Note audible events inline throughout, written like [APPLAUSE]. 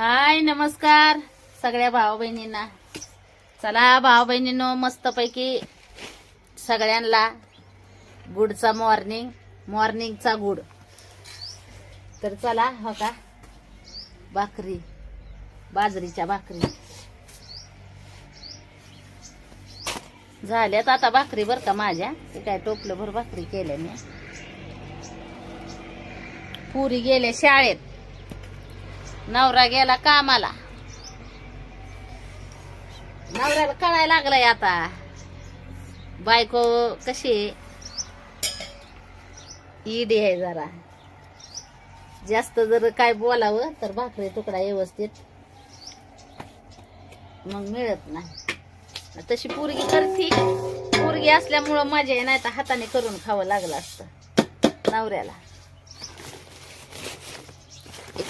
हाय नमस्कार सगळ्या भाऊ बहिणींना. चला भाऊ बहिणींनो मस्तपैकी सगळ्यांना गुडचा मॉर्निंग मॉर्निंगचा गुड. तर चला हो का? भाकरी बाजरीच्या भाकरी. झाल्यात आता भाकरी बरं का माझ्या? ते काय टोपलं भर भाकरी केल्या मी. पुरी गेले शाळेत. नवरा गेला कामाला. नवऱ्याला कळायला लागलाय आता. बायको कशी आहे? आहे जरा. जास्त जर काय बोलावं तर भाकरी तुकडा व्यवस्थित. मग मिळत नाही. तशी पोरगी करती. पोरगी असल्यामुळं मजा नाही तर हाताने करून खावं लागलं असतं. नवऱ्याला.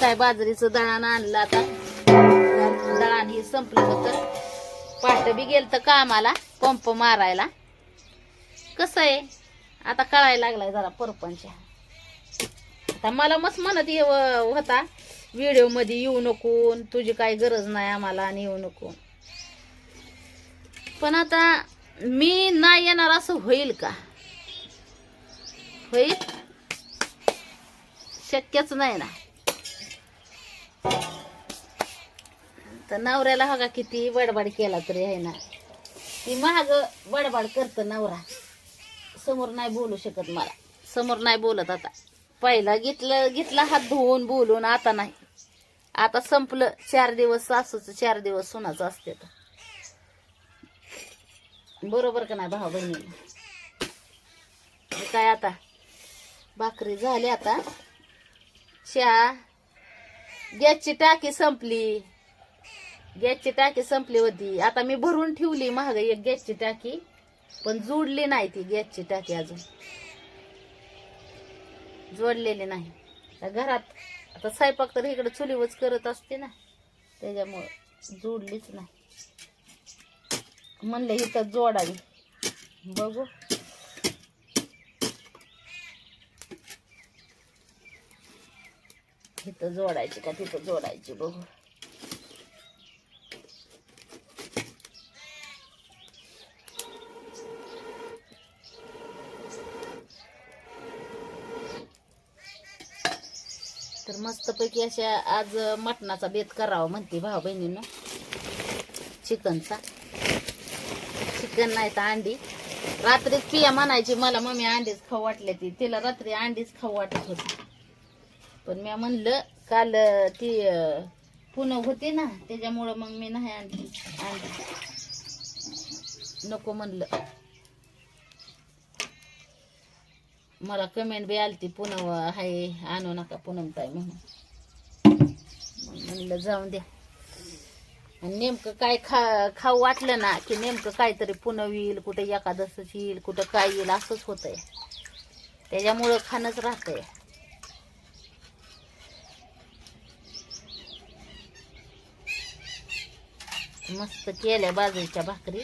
काय बाजरीचं दळण आणलं आता? दळण हे संपलं होतं. पाट बी गेलं तर कामाला पंप मारायला. कसं आहे? आता कळायला लागलाय जरा परपंच. आता मला मस्त म्हणत येव होता व्हिडिओमध्ये येऊ नको तुझी काही गरज नाही आम्हाला आणि येऊ नको. पण आता मी नाही येणार असं होईल का? होईल? शक्यच नाही ना. तर नवऱ्याला हगा किती बडबड केला तरी आहे ना. ती महाग बडबड करत नवरा. समोर नाही बोलू शकत मला. समोर नाही बोलत आता. पहिला घेतलं घेतला हात धुवून बोलून आता नाही. आता संपलं चार दिवस सासूचं चार दिवस सुनाचं असते तर बरोबर का नाही भाऊ बहिणी? काय आता? भाकरी झाली आता. चहा. गॅसची टाकी संपली. गॅसची टाकी संपली होती. आता मी भरून ठेवली महाग एक गॅसची टाकी पण जोडली नाही ती गॅसची टाकी अजून. जोडलेली नाही. घरात आता स्वयंपाक तर इकडे चुलीवच करत असते ना त्याच्यामुळं जोडलीच नाही. म्हणलं इथं जोडावी. बघू. इथं जोडायची का तिथं जोडायची बघू. तर मस्तपैकी अशा आज मटणाचा बेत करावा म्हणते भाऊ बहिणीनं. चिकनचा. चिकन नाही तर अंडी. रात्रीच पिया म्हणायची मला मम्मी अंडीच खाऊ वाटले ती. तिला रात्री अंडीच खाऊ वाटत होती. पण मी म्हणलं काल ती अं, पुणं होती ना त्याच्यामुळं मग मी नाही आणली. आणली. नको म्हणलं. मला कमेंट बी आली ती पुनम हाय आणू नका पूनम ताई म्हणून. मग म्हणलं जाऊन द्या. आणि नेमकं काय खा खाऊ वाटलं ना की नेमकं काहीतरी पुनव येईल कुठं एकादसच येईल कुठं काय येईल असंच होतंय. त्याच्यामुळं खाणंच राहतंय. मस्त केल्या बाजरीच्या भाकरी.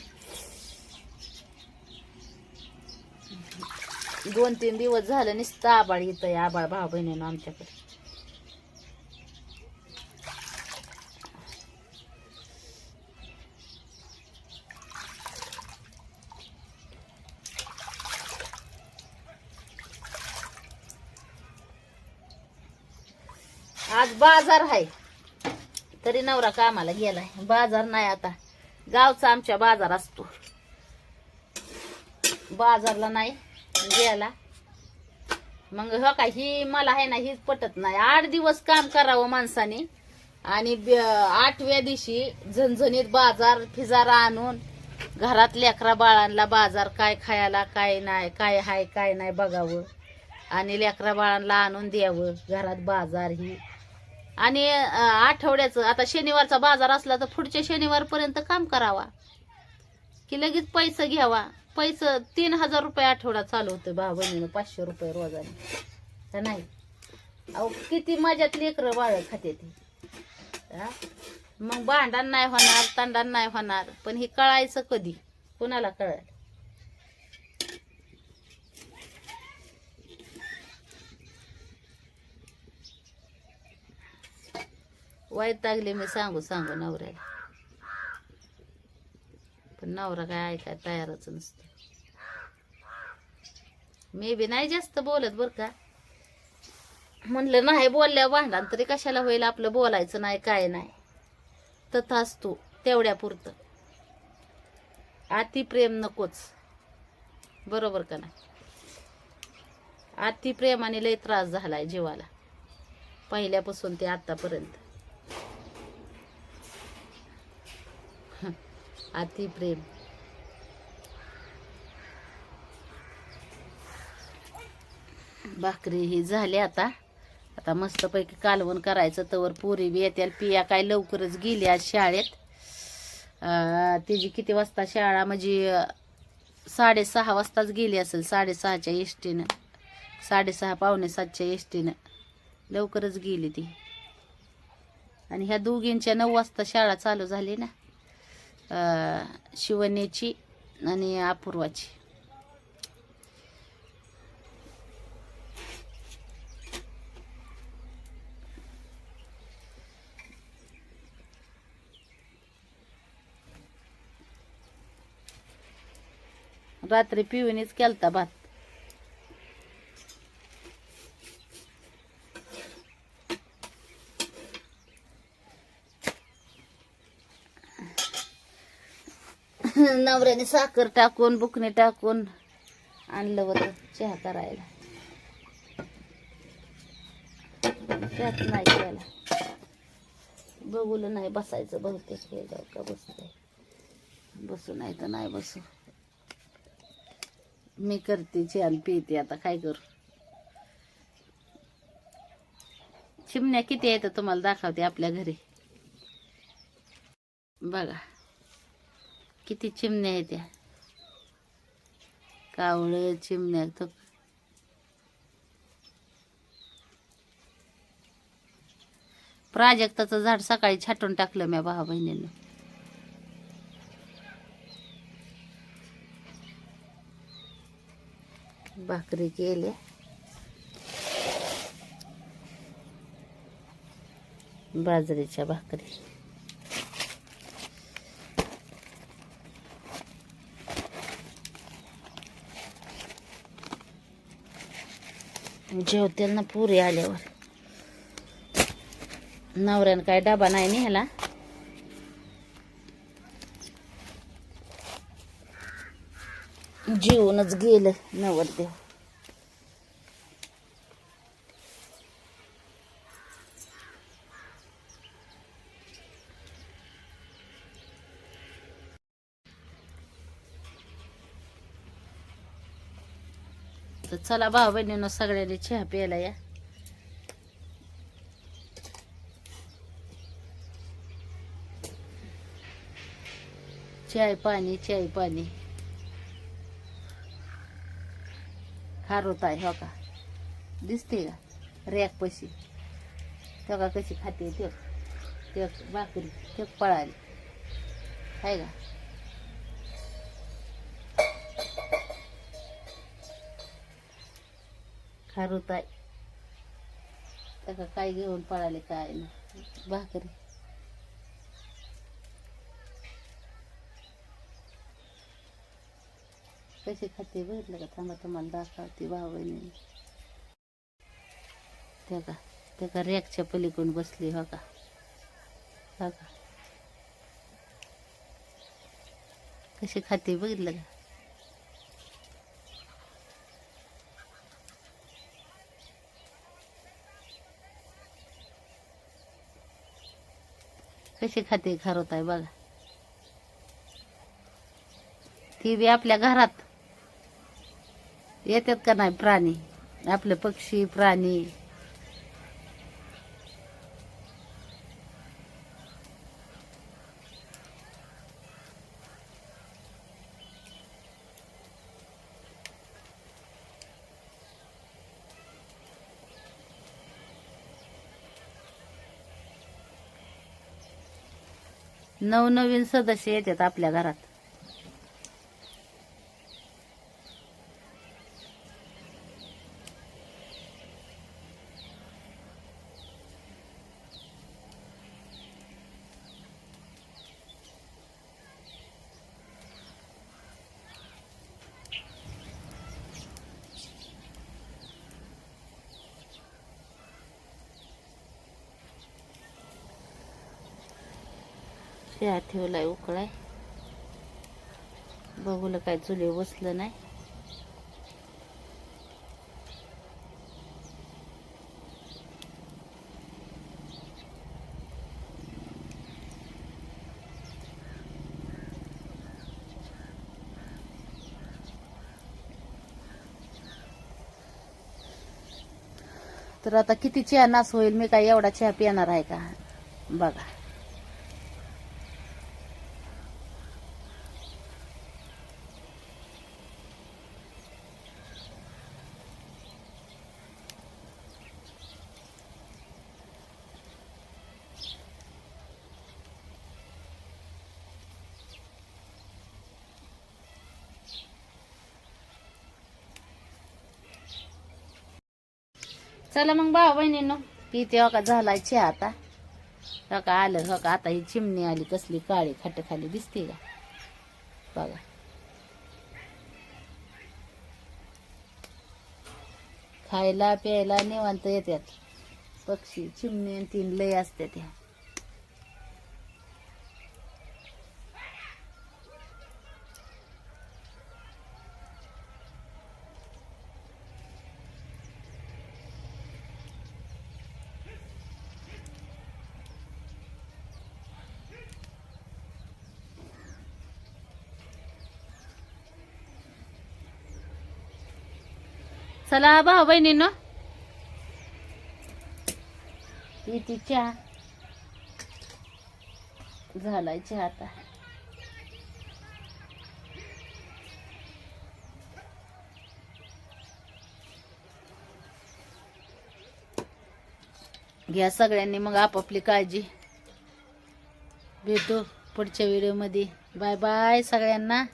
दोन तीन दिवस झालं नुसतं आबाळ येतंय आबाळ भाव बहिणीनं आमच्याकडे. आज बाजार आहे तरी नवरा कामाला गेलाय. बाजार नाही आता. गावचा आमच्या बाजार असतो. बाजारला नाही गेला. मग हो का ही मला आहे ना हीच पटत नाही. आठ दिवस काम करावं माणसाने. आणि ब- आठव्या दिवशी झणझणीत बाजार फिजारा आणून घरात लेकरा बाळांना बाजार काय खायला काय नाही काय हाय काय नाही बघावं. आणि लेकरा बाळांना आणून द्यावं. घरात बाजार ही आणि आठवड्याचं आता शनिवारचा बाजार असला तर पुढच्या शनिवारपर्यंत काम करावा. की लगेच पैसे घ्यावा. पैसे तीन हजार रुपये आठवडा चालू होतं भाऊ बहिणीनं पाचशे रुपये रोजाने. का नाही? अहो किती माझ्यात लेकरं बाळ खाते ती. मग भांडण नाही होणार तांडण नाही होणार. पण हे कळायचं कधी? कुणाला कळायला? वाईट मी सांगू सांगू नवऱ्याला. पण नवरा काय ऐकाय तयारच नसतो. मी बी नाही जास्त बोलत बर का. म्हणलं नाही बोलल्या भांडण तरी कशाला होईल? आपलं बोलायचं नाही काय नाही. तथाच तू तेवढ्या पुरतं अति प्रेम नकोच. बरोबर का नाही? अति प्रेमाने लय त्रास झालाय जीवाला. पहिल्यापासून ते आतापर्यंत. अति प्रेम. भाकरी ही झाली आता. आता मस्तपैकी कालवण करायचं तवर पुरी बी येत्याल. पिया काय लवकरच गेली आज शाळेत. तिची किती वाजता शाळा? म्हणजे साडेसहा वाजताच गेली असेल साडेसहाच्या एसटीनं. साडेसहा पावणे सातच्या एसटीनं. लवकरच गेली ती. आणि ह्या दोघींच्या नऊ वाजता शाळा चालू झाली ना? शिवनेची आणि अपूर्वाची. रात्री पिऊनीच केलता भात. [LAUGHS] नवऱ्याने साखर टाकून बुकणे टाकून आणलं होतं चहा करायला. त्यात नाही केला. बघूलं नाही बसायचं बहुतेक हे जाऊ का बसते बसू नाही तर नाही बसू. मी करते छान पिते आता काय करू. चिमण्या किती आहेत तुम्हाला दाखवते आपल्या घरी. बघा. किती चिमण्या आहेत त्या कावळं चिमण्या तो प्राजक्ताचं झाड सकाळी छाटून टाकलं म्या भावा बहिणीनं. भाकरी केल्या. बाजरीच्या भाकरी. जेवतील ना पुरी आल्यावर. नवऱ्यानं काय डबा नाही नेला जेवूनच गेलं नवरदेव. तर चला भाऊ बहिणीनं सगळ्यांनी चहा प्यायला या. चाय पाणी चाय पाणी. खारोत आहे हो का? दिसते का? रॅक पशी. तो का कशी खाते ते. ते भाकरी ते पळाली आहे का? खारुत आहे काय घेऊन पळाले काय ना भाकरी. कशी खाते बघितलं का? थांबा तुम्हाला दाखवते भाऊ बहिणी त्या का त्या का रॅकच्या पलीकडून बसली हो का? हो का? कशी खाते बघितलं का? कशी खाते खारोत आहे बघा. ती बी आपल्या घरात. येतात का नाही प्राणी? आपले पक्षी प्राणी. नवनवीन सदस्य येतात आपल्या घरात. चहा ठेवलाय उकळाय. बघूला काय चुली बसलं नाही. तर आता किती चहा नास होईल मी काय एवढा चहा पिणार आहे का? बघा. चला मग भाऊ बहिणींनो पिते हो का झालाय चहा आता. हो का आलं हो का आता ही चिमणी आली कसली काळी खट खाली दिसते का? बघा. खायला प्यायला निवांत येतात पक्षी चिमणी आणि तीन लय असतात ह्या. चला भाऊ बहिणींनो इथे चहा. झालाय चहा आता. घ्या सगळ्यांनी मग आपापली काळजी. भेटू पुढच्या व्हिडिओमध्ये. बाय बाय सगळ्यांना.